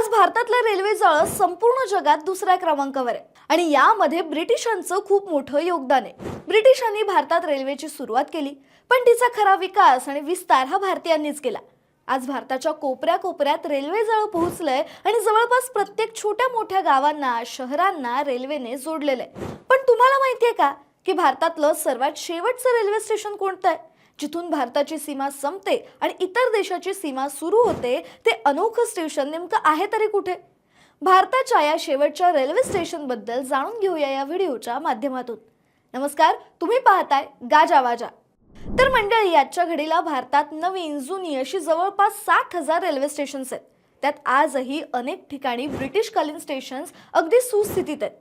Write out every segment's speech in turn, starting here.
आज भारतातलं रेल्वे जाळं संपूर्ण जगात दुसऱ्या क्रमांकावर आहे. आणि यामध्ये ब्रिटिशांचं खूप मोठं योगदान आहे. ब्रिटिशांनी भारतात रेल्वेची सुरुवात केली पण तिचा खरा विकास आणि विस्तार हा भारतीयांनीच केला. आज भारताच्या कोपऱ्या कोपऱ्यात रेल्वे जाळं पोहोचलंय आणि जवळपास प्रत्येक छोट्या मोठ्या गावांना शहरांना रेल्वेने जोडलेलं आहे. पण तुम्हाला माहितीये का की भारतातलं सर्वात शेवटचं रेल्वे स्टेशन कोणतं आहे? जिथून भारताची सीमा संपते आणि इतर देशाची सीमा सुरू होते ते अनोखं स्टेशन नेमकं आहे तरी कुठे? भारताच्या या शेवटच्या रेल्वे स्टेशनबद्दल जाणून घेऊया या व्हिडिओच्या माध्यमातून. नमस्कार तुम्ही पाहताय गाजा वाजा. तर मंडळी आजच्या घडीला भारतात नवीन जुनी अशी जवळपास सात हजार रेल्वे स्टेशन्स आहेत. त्यात आजही अनेक ठिकाणी ब्रिटिशकालीन स्टेशन्स अगदी सुस्थितीत आहेत.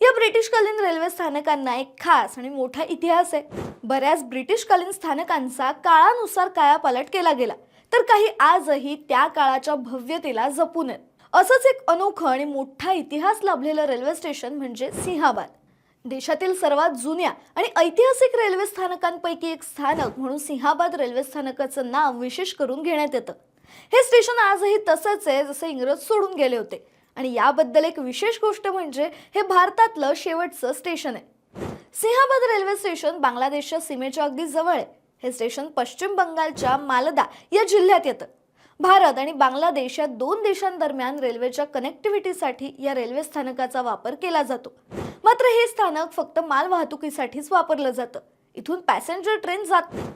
या ब्रिटिशकालीन रेल्वे स्थानकांना एक खास आणि मोठा इतिहास आहे. बऱ्याच ब्रिटिशकालीन स्थानकांचा काळानुसार कायापालट केला गेला. तर काही आजही त्या काळाच्या भव्यतेला जपून आहेत. असंच एक अनोखं आणि मोठा इतिहास लाभलेलं रेल्वे स्टेशन म्हणजे सिंहाबाद. देशातील सर्वात जुन्या आणि ऐतिहासिक रेल्वे स्थानकांपैकी एक स्थानक म्हणून सिंहाबाद रेल्वे स्थानकाचं नाव विशेष करून घेण्यात येतं. हे स्टेशन आजही तसंच आहे जसं इंग्रज सोडून गेले होते. आणि याबद्दल एक विशेष गोष्ट म्हणजे हे भारतातलं शेवटचं स्टेशन आहे. सिंहाबाद रेल्वे स्टेशन बांगलादेशच्या सीमेच्या अगदी जवळ आहे. हे स्टेशन पश्चिम बंगालच्या मालदा या जिल्ह्यात येतं. भारत आणि बांगलादेश या दोन देशांदरम्यान रेल्वेच्या कनेक्टिव्हिटीसाठी या रेल्वे स्थानकाचा वापर केला जातो. मात्र हे स्थानक फक्त माल वाहतुकीसाठीच वापरलं जातं. इथून पॅसेंजर ट्रेन जात नाही.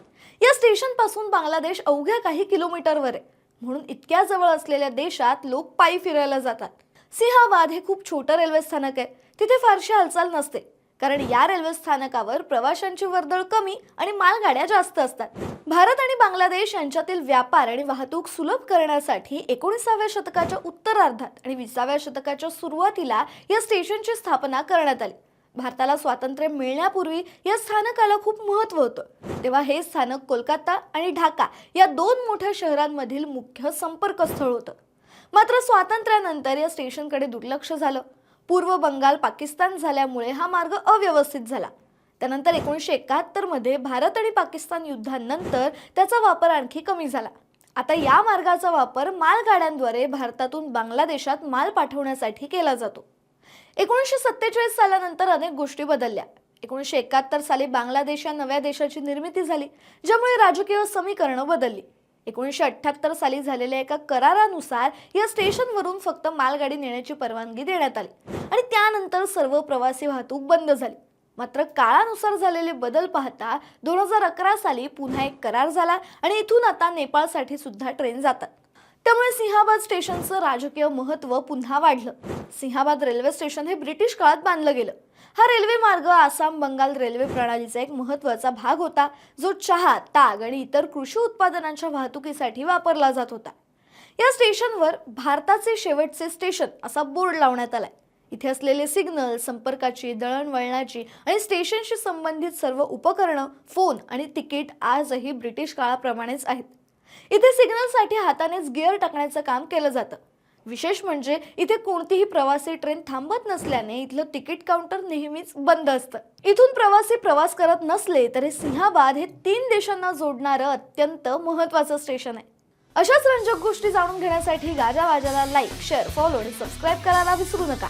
या स्टेशनपासून बांगलादेश अवघ्या काही किलोमीटरवर आहे. म्हणून इतक्या जवळ असलेल्या देशात लोक पायी फिरायला जातात. सिंहाबाद हे खूप छोटं रेल्वे स्थानक आहे. तिथे फारशी हालचाल नसते. कारण या रेल्वे स्थानकावर प्रवाशांची वर्दळ कमी आणि मालगाड्या जास्त असतात. भारत आणि बांगलादेश यांच्यातील व्यापार आणि वाहतूक सुलभ करण्यासाठी एकोणीसाव्या शतकाच्या उत्तरार्धात आणि विसाव्या शतकाच्या सुरुवातीला या स्टेशनची स्थापना करण्यात आली. भारताला स्वातंत्र्य मिळण्यापूर्वी या स्थानकाला खूप महत्त्व होतं. तेव्हा हे स्थानक कोलकाता आणि ढाका या दोन मोठ्या शहरांमधील मुख्य संपर्कस्थळ होतं. मात्र स्वातंत्र्यानंतर या स्टेशनकडे दुर्लक्ष झालं. पूर्व बंगाल पाकिस्तान झाल्यामुळे हा मार्ग अव्यवस्थित झाला. त्यानंतर एकोणीसशे एकाहत्तरमध्ये भारत आणि पाकिस्तान युद्धानंतर त्याचा वापर आणखी कमी झाला. आता या मार्गाचा वापर मालगाड्यांद्वारे भारतातून बांगलादेशात माल पाठवण्यासाठी केला जातो. एकोणीसशे सत्तेचाळीस सालानंतर अनेक गोष्टी बदलल्या. एकोणीसशे एकाहत्तर साली बांगलादेश या नव्या देशाची निर्मिती झाली ज्यामुळे राजकीय समीकरणं बदलली. एकोणीसशे अठ्ठ्याहत्तर साली झालेल्या एका करारानुसार या स्टेशनवरून फक्त मालगाडी नेण्याची परवानगी देण्यात आली. आणि त्यानंतर सर्व प्रवासी वाहतूक बंद झाली. मात्र काळानुसार झालेले बदल पाहता दोन हजार अकरा साली पुन्हा एक करार झाला आणि इथून आता नेपाळसाठी सुद्धा ट्रेन जातात. त्यामुळे सिंहाबाद स्टेशनचं राजकीय महत्त्व पुन्हा वाढलं. सिंहाबाद रेल्वे स्टेशन हे ब्रिटिश काळात बांधलं गेलं. हा रेल्वे मार्ग आसाम बंगाल रेल्वे प्रणालीचा एक महत्त्वाचा भाग होता जो चहा ताग आणि इतर कृषी उत्पादनांच्या वाहतुकीसाठी वापरला जात होता. या स्टेशनवर भारताचे शेवटचे स्टेशन असा बोर्ड लावण्यात आलाय. इथे असलेले सिग्नल संपर्काची दळणवळणाची आणि स्टेशनशी संबंधित सर्व उपकरणं फोन आणि तिकीट आजही ब्रिटिश काळाप्रमाणेच आहेत. इथे सिग्नलसाठी हातानेच गिअर टाकण्याचं काम केलं जातं. विशेष म्हणजे इथे कोणतीही प्रवासी ट्रेन थांबत नसल्याने इथलं तिकीट काउंटर नेहमीच बंद असतं. इथून प्रवासी प्रवास करत नसले तरी सिंहाबाद हे तीन देशांना जोडणारं अत्यंत महत्वाचं स्टेशन आहे. अशाच रंजक गोष्टी जाणून घेण्यासाठी गाजा वाजाला लाईक शेअर फॉलो आणि सबस्क्राईब करायला विसरू नका.